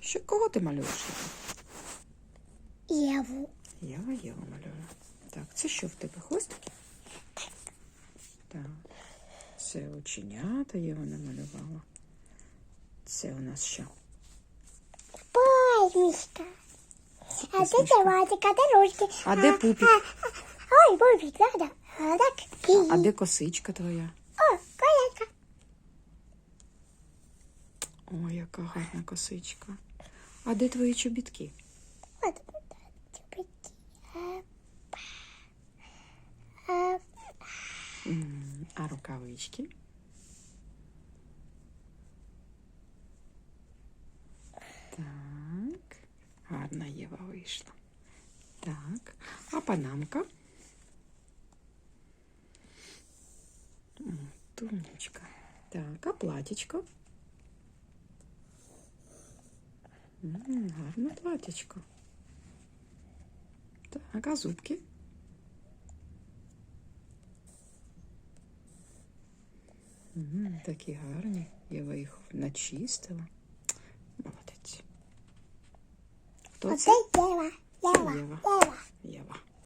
Що, кого ти малюєш? Єву. Я Єву малюю. Так, це що в тебе? Хвостики? Так. Це оченята Єва намалювала. Це у нас що? Посмішка. А де животик, де ручки? А де пупік? Ой, да, да. А так. А де косичка твоя? О, коляка. Ой, яка гарна косичка. А де твої чобітки? От, чупики. А, М, А рукавички? Так, гарна Єва вийшла. Так, а панамка? М, Тумничка. Так, а платічко? М, гарна платічко. Так, а зубки? М, Такі гарні. Я їх начистила. Молодець. Хто це? Єва. Єва. Єва.